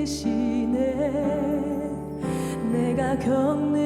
대신에 내가 겪는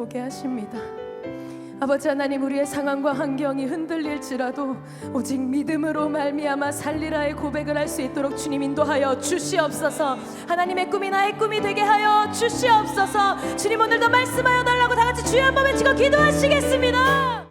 보게 하십니다. 아버지 하나님 우리의 상황과 환경이 흔들릴지라도 오직 믿음으로 말미암아 살리라의 고백을 할 수 있도록 주님 인도하여 주시옵소서 하나님의 꿈이 나의 꿈이 되게 하여 주시옵소서 주님 오늘도 말씀하여 달라고 다 같이 주의 한 몸에 치고 기도하시겠습니다.